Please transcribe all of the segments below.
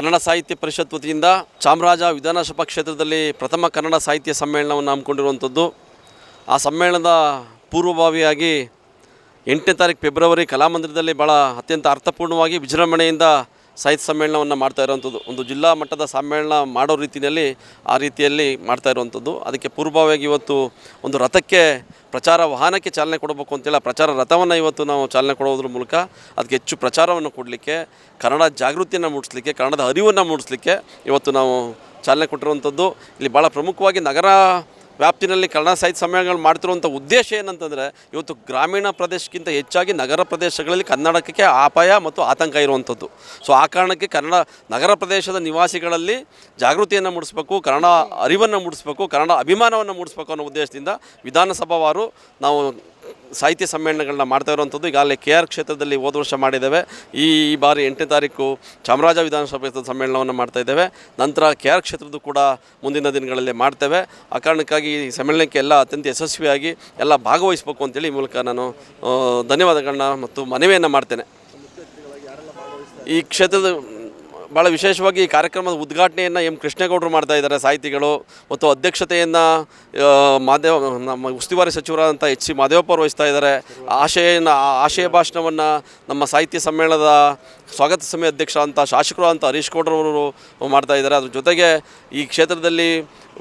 ಕನ್ನಡ ಸಾಹಿತ್ಯ ಪರಿಷತ್ ವತಿಯಿಂದ ಚಾಮರಾಜ ವಿಧಾನಸಭಾ ಕ್ಷೇತ್ರದಲ್ಲಿ ಪ್ರಥಮ ಕನ್ನಡ ಸಾಹಿತ್ಯ ಸಮ್ಮೇಳನವನ್ನು ಹಮ್ಮಿಕೊಂಡಿರುವಂಥದ್ದು. ಆ ಸಮ್ಮೇಳನದ ಪೂರ್ವಭಾವಿಯಾಗಿ ಎಂಟನೇ ತಾರೀಕು ಫೆಬ್ರವರಿ ಕಲಾಮಂದಿರದಲ್ಲಿ ಭಾಳ ಅತ್ಯಂತ ಅರ್ಥಪೂರ್ಣವಾಗಿ ವಿಜೃಂಭಣೆಯಿಂದ ಸಾಹಿತ್ಯ ಸಮ್ಮೇಳನವನ್ನು ಮಾಡ್ತಾ ಇರುವಂಥದ್ದು. ಒಂದು ಜಿಲ್ಲಾ ಮಟ್ಟದ ಸಮ್ಮೇಳನ ಮಾಡೋ ರೀತಿಯಲ್ಲಿ ಆ ರೀತಿಯಲ್ಲಿ ಮಾಡ್ತಾ ಇರುವಂಥದ್ದು. ಅದಕ್ಕೆ ಪೂರ್ವವಾಗಿ ಇವತ್ತು ಒಂದು ರಥಕ್ಕೆ ಪ್ರಚಾರ ವಾಹನಕ್ಕೆ ಚಾಲನೆ ಕೊಡಬೇಕು ಅಂತೇಳಿ ಆ ಪ್ರಚಾರ ರಥವನ್ನು ಇವತ್ತು ನಾವು ಚಾಲನೆ ಕೊಡೋದ್ರ ಮೂಲಕ ಅದಕ್ಕೆ ಹೆಚ್ಚು ಪ್ರಚಾರವನ್ನು ಕೊಡಲಿಕ್ಕೆ, ಕನ್ನಡ ಜಾಗೃತಿಯನ್ನು ಮೂಡಿಸಲಿಕ್ಕೆ, ಕನ್ನಡದ ಅರಿವನ್ನು ಮೂಡಿಸಲಿಕ್ಕೆ ಇವತ್ತು ನಾವು ಚಾಲನೆ ಕೊಟ್ಟಿರುವಂಥದ್ದು. ಇಲ್ಲಿ ಭಾಳ ಪ್ರಮುಖವಾಗಿ ನಗರ ವ್ಯಾಪ್ತಿನಲ್ಲಿ ಕನ್ನಡ ಸಾಹಿತ್ಯ ಸಮ್ಮೇಳನಗಳು ಮಾಡ್ತಿರುವಂಥ ಉದ್ದೇಶ ಏನಂತಂದರೆ, ಇವತ್ತು ಗ್ರಾಮೀಣ ಪ್ರದೇಶಕ್ಕಿಂತ ಹೆಚ್ಚಾಗಿ ನಗರ ಪ್ರದೇಶಗಳಲ್ಲಿ ಕನ್ನಡಕ್ಕೆ ಅಪಾಯ ಮತ್ತು ಆತಂಕ ಇರುವಂಥದ್ದು. ಸೊ ಆ ಕಾರಣಕ್ಕೆ ಕನ್ನಡ ನಗರ ಪ್ರದೇಶದ ನಿವಾಸಿಗಳಲ್ಲಿ ಜಾಗೃತಿಯನ್ನು ಮೂಡಿಸಬೇಕು, ಕನ್ನಡ ಅರಿವನ್ನು ಮೂಡಿಸಬೇಕು, ಕನ್ನಡ ಅಭಿಮಾನವನ್ನು ಮೂಡಿಸಬೇಕು ಅನ್ನೋ ಉದ್ದೇಶದಿಂದ ವಿಧಾನಸಭಾವಾರು ನಾವು ಸಾಹಿತ್ಯ ಸಮ್ಮೇಳನಗಳನ್ನ ಮಾಡ್ತಾ ಇರುವಂಥದ್ದು ಈಗಾಗಲೇ ಕೆ ಆರ್ ಕ್ಷೇತ್ರದಲ್ಲಿ ಹೋದ ವರ್ಷ ಮಾಡಿದ್ದೇವೆ. ಈ ಬಾರಿ ಎಂಟನೇ ತಾರೀಕು ಚಾಮರಾಜ ವಿಧಾನಸಭೆ ಸಮ್ಮೇಳನವನ್ನು ಮಾಡ್ತಾ ಇದ್ದೇವೆ. ನಂತರ ಕೆ ಆರ್ ಕ್ಷೇತ್ರದ್ದು ಕೂಡ ಮುಂದಿನ ದಿನಗಳಲ್ಲಿ ಮಾಡ್ತೇವೆ. ಆ ಕಾರಣಕ್ಕಾಗಿ ಈ ಸಮ್ಮೇಳನಕ್ಕೆ ಎಲ್ಲ ಅತ್ಯಂತ ಯಶಸ್ವಿಯಾಗಿ ಎಲ್ಲ ಭಾಗವಹಿಸಬೇಕು ಅಂತೇಳಿ ಮೂಲಕ ನಾನು ಧನ್ಯವಾದಗಳನ್ನ ಮತ್ತು ಮನವಿಯನ್ನು ಮಾಡ್ತೇನೆ. ಈ ಕ್ಷೇತ್ರದ ಭಾಳ ವಿಶೇಷವಾಗಿ ಈ ಕಾರ್ಯಕ್ರಮದ ಉದ್ಘಾಟನೆಯನ್ನು ಎಂ ಕೃಷ್ಣೇಗೌಡರು ಮಾಡ್ತಾ ಇದ್ದಾರೆ, ಸಾಹಿತಿಗಳು ಮತ್ತು ಅಧ್ಯಕ್ಷತೆಯನ್ನು ಮಾದೇವ, ನಮ್ಮ ಉಸ್ತುವಾರಿ ಸಚಿವರಾದಂಥ ಎಚ್ ಸಿ ಮಾದೇವಪ್ಪ ಅವರು ವಹಿಸ್ತಾ ಇದ್ದಾರೆ. ಆಶಯನ ಆಶಯ ಭಾಷಣವನ್ನು ನಮ್ಮ ಸಾಹಿತ್ಯ ಸಮ್ಮೇಳನದ ಸ್ವಾಗತ ಸಮಿತಿ ಅಧ್ಯಕ್ಷ ಶಾಸಕರು ಅಂತ ಹರೀಶ್ ಗೌಡ್ರವರು ಮಾಡ್ತಾ ಇದ್ದಾರೆ. ಅದ್ರ ಜೊತೆಗೆ ಈ ಕ್ಷೇತ್ರದಲ್ಲಿ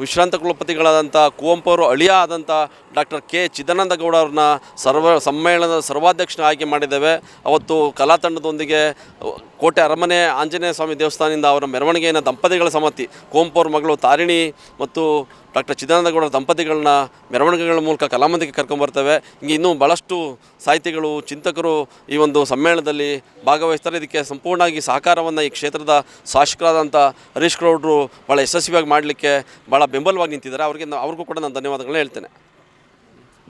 ವಿಶ್ರಾಂತ ಕುಲಪತಿಗಳಾದಂಥ ಕುವೆಂಪು ಅವರು ಅಳಿಯ ಆದಂಥ ಡಾಕ್ಟರ್ ಕೆ ಚಿದಾನಂದ ಗೌಡ ಅವ್ರನ್ನ ಸರ್ವ ಸಮ್ಮೇಳನದ ಸರ್ವಾಧ್ಯಕ್ಷನ ಆಯ್ಕೆ ಮಾಡಿದ್ದೇವೆ. ಅವತ್ತು ಕಲಾ ತಂಡದೊಂದಿಗೆ ಕೋಟೆ ಅರಮನೆ ಆಂಜನೇಯ ಸ್ವಾಮಿ ದೇವಸ್ಥಾನದಿಂದ ಅವರ ಮೆರವಣಿಗೆಯನ್ನು ದಂಪತಿಗಳ ಸಮ್ಮತಿ ಕುವೆಂಪು ಅವ್ರ ಮಗಳು ತಾರಿಣಿ ಮತ್ತು ಡಾಕ್ಟರ್ ಚಿದಾನಂದ ಗೌಡರ ದಂಪತಿಗಳನ್ನ ಮೆರವಣಿಗೆಗಳ ಮೂಲಕ ಕಲಾಮಂದಿಗೆ ಕರ್ಕೊಂಬರ್ತೇವೆ ಹಿಂಗೆ ಇನ್ನೂ ಭಾಳಷ್ಟು ಸಾಹಿತಿಗಳು, ಚಿಂತಕರು ಈ ಒಂದು ಸಮ್ಮೇಳನದಲ್ಲಿ ಭಾಗವಹಿಸ್ತಾರೆ. ಇದಕ್ಕೆ ಸಂಪೂರ್ಣವಾಗಿ ಸಹಕಾರವನ್ನು ಈ ಕ್ಷೇತ್ರದ ಶಾಸಕರಾದಂಥ ಹರೀಶ್ ಗೌಡರು ಭಾಳ ಯಶಸ್ವಿಯಾಗಿ ಮಾಡಲಿಕ್ಕೆ ಭಾಳ ಬೆಂಬಲವಾಗಿ ನಿಂತಿದ್ದಾರೆ ಅವರಿಗೆ ಅವ್ರಿಗೂ ಕೂಡ ನಾನು ಧನ್ಯವಾದಗಳನ್ನ ಹೇಳ್ತೇನೆ.